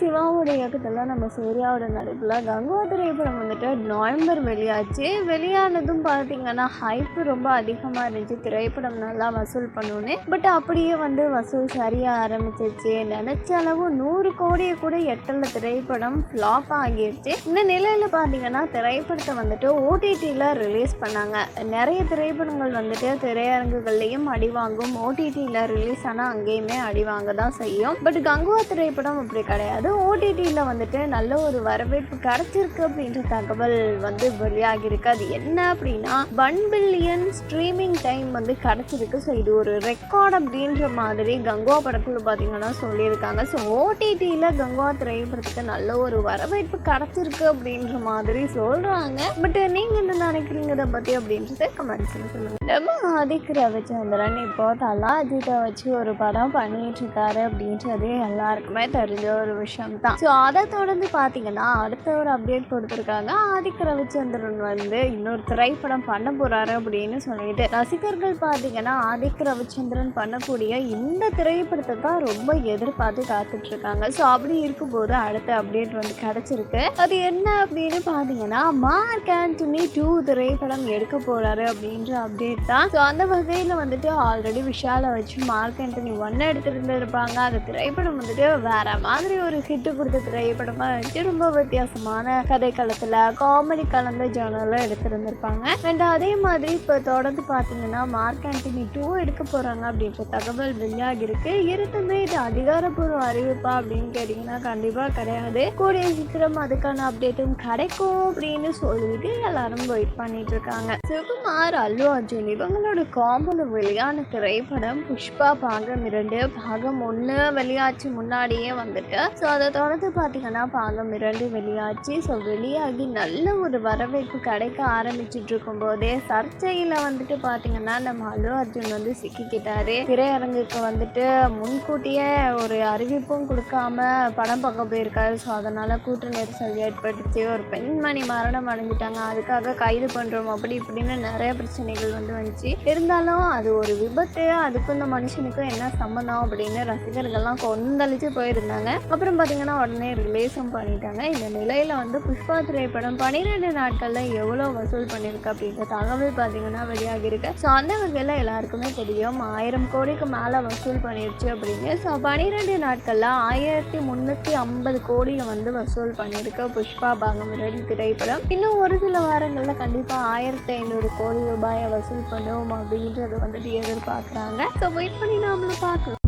சிவாவுடைய இயக்கத்தில் நம்ம சூர்யாவோட நடிப்பில் கங்கோ திரைப்படம் வந்துட்டு நவம்பர் வெளியாச்சு. வெளியானதும் பார்த்தீங்கன்னா ஹைப்பு ரொம்ப அதிகமாக இருந்துச்சு. திரைப்படம் நல்லா வசூல் பண்ணுன்னு. பட் அப்படியே வந்து வசூல் சரியாக ஆரம்பிச்சிச்சு நினச்ச அளவு நூறு கோடியை கூட எட்டல திரைப்படம் ஃப்ளாப் ஆகிருச்சு. இந்த நிலையில் பார்த்தீங்கன்னா திரைப்படத்தை வந்துட்டு ஓடிடியில் ரிலீஸ் பண்ணாங்க. நிறைய திரைப்படங்கள் வந்துட்டு திரையரங்குகள்லையும் அடி வாங்கும். ஓடிடியில் ரிலீஸ் ஆனால் அங்கேயுமே அடிவாங்க தான் செய்யும். பட் கங்குவா திரைப்படம் அப்படி கிடையாது. ஓடிடியில் வந்துட்டு நல்ல ஒரு வரவேற்பு கிடைச்சிருக்கு அப்படின்ற தகவல் வந்து வெளியாகியிருக்கு. அது என்ன அப்படின்னா ஒன் பில்லியன் ஸ்ட்ரீமிங் டைம் வந்து கிடைச்சிருக்கு. ஸோ இது ஒரு ரெக்கார்ட் அப்படின்ற மாதிரி கங்கோ படத்தில் பார்த்தீங்கன்னா சொல்லியிருக்காங்க. ஸோ ஓடிடியில் கங்குவா திரைப்படத்துக்கு நல்ல ஒரு வரவேற்பு கிடைச்சிருக்கு அப்படின்ற மாதிரி சொல்கிறாங்க பட் நீங்கள் என்ன நினைக்கிறீங்க இதை பற்றி அப்படின்றத கமெண்ட்ஸில் சொல்லுங்கள் நம்ம ஆதிக் ரவிச்சந்திரன் இப்போ தலா அஜித்தை வச்சு ஒரு படம் பண்ணிட்டு இருக்காரு அப்படின்றது எல்லாருக்குமே தெரிஞ்ச ஒரு விஷயம். தான் ஸோ அதை தொடர்ந்து பார்த்தீங்கன்னா அடுத்த ஒரு அப்டேட் கொடுத்துருக்காங்க ஆதிக் ரவிச்சந்திரன் வந்து இன்னொரு திரைப்படம் பண்ண போகிறாரு அப்படின்னு சொல்லிட்டு. ரசிகர்கள் பார்த்தீங்கன்னா ஆதிக் ரவிச்சந்திரன் பண்ணக்கூடிய இந்த திரைப்படத்தை தான் ரொம்ப எதிர்பார்த்து காத்துட்ருக்காங்க. ஸோ அப்படி இருக்கும்போது அடுத்த அப்டேட் வந்து கிடச்சிருக்கு. அது என்ன அப்படின்னு பார்த்தீங்கன்னா மார்க் ஆண்டனி டூ திரைப்படம் எடுக்க போகிறாரு அப்படின்ற அப்டேட் தான். ஸோ அந்த வகையில் வந்துட்டு ஆல்ரெடி விஷாலை வச்சு மார்க் ஆண்டனி ஒன்று எடுத்துருந்துருப்பாங்க. அந்த திரைப்படம் வந்துட்டு வேற மாதிரி ஒரு ஹிட்டு கொடுத்த திரைப்படமாக இருந்துச்சு ரொம்ப வித்தியாசமான கதைக்களத்தில் காமெடி கலந்த ஜேர்னலில் எடுத்திருந்திருப்பாங்க. அண்ட் அதே மாதிரி இப்போ தொடர்ந்து பார்த்தீங்கன்னா மார்க் ஆண்டனி டூ எடுக்க போகிறாங்க அப்படின்ற தகவல் வெளியாகிருக்கு இருந்துமே இது அதிகாரப்பூர்வ அறிவிப்பா அப்படின்னு கேட்டிங்கன்னா கண்டிப்பாக கிடையாது. கூடிய சீக்கிரம் அதுக்கான அப்டேட்டும் கிடைக்கும் அப்படின்னு சொல்லிட்டு எல்லாரும் வெயிட் பண்ணிட்டு இருக்காங்க. சுகுமார் அல்லு அர்ஜுன் இவங்களோட காம்போல வெளியான திரைப்படம் புஷ்பா பாகம் இரண்டு பாகம் ஒன்று வெளியாச்சு முன்னாடியே வந்துட்டு ஸோ அதை தொடர்ந்து பார்த்தீங்கன்னா பாகம் இரண்டு வெளியாச்சு. ஸோ வெளியாகி நல்ல ஒரு வரவேற்பு கிடைக்க ஆரம்பிச்சுட்டு இருக்கும்போதே சர்ச்சையில் வந்துட்டு பார்த்தீங்கன்னா நம்ம அல்லு அர்ஜுன் வந்து சிக்கிக்கிட்டாரு. திரையரங்குக்கு வந்துட்டு முன்கூட்டியே ஒரு அறிவிப்பும் கொடுக்காம படம் பார்க்க போயிருக்காரு. ஸோ அதனால் கூட்ட நெரிசல் ஏற்பட்டுச்சு. ஒரு பெண்மணி மரணம் அடைஞ்சிட்டாங்க. அதுக்காக கைது பண்ணுறோம் அப்படி இப்படின்னு நிறைய பிரச்சனைகள் வந்து வந்துச்சு. இருந்தாலும் அது ஒரு விபத்து. அதுக்கும் இந்த மனுஷனுக்கும் என்ன சம்மந்தம் அப்படின்னு ரசிகர்கள்லாம் கொந்தளிச்சு போயிருந்தாங்க. அப்புறம் பார்த்தீங்கன்னா உடனே ரிலீஸும் பண்ணிட்டாங்க. இந்த நிலையில் வந்து புஷ்பா திரைப்படம் பன்னிரெண்டு நாட்களில் எவ்வளோ வசூல் பண்ணியிருக்கு அப்படின்ற தகவல் பார்த்தீங்கன்னா வெளியாகிருக்கு ஸோ அந்த வகையில் எல்லாருக்குமே தெரியும் ஆயிரம் கோடிக்கு மேலே வசூல் பண்ணிருச்சு அப்படின்னு. ஸோ பன்னிரெண்டு நாட்களில் ஆயிரத்தி முந்நூற்றி ஐம்பது கோடியை வந்து வசூல் பண்ணியிருக்கு புஷ்பா பாகம் ரெண்டு திரைப்படம். இன்னும் ஒரு சில வாரங்களில் கண்டிப்பாக ஆயிரத்தி ஐநூறு கோடி ரூபாயை வசூல் பண்ணுவோம் அப்படின்றது வந்துட்டு எதிர்பார்க்குறாங்க. ஸோ வெயிட் பண்ணி நாமளும் பார்க்கலாம்.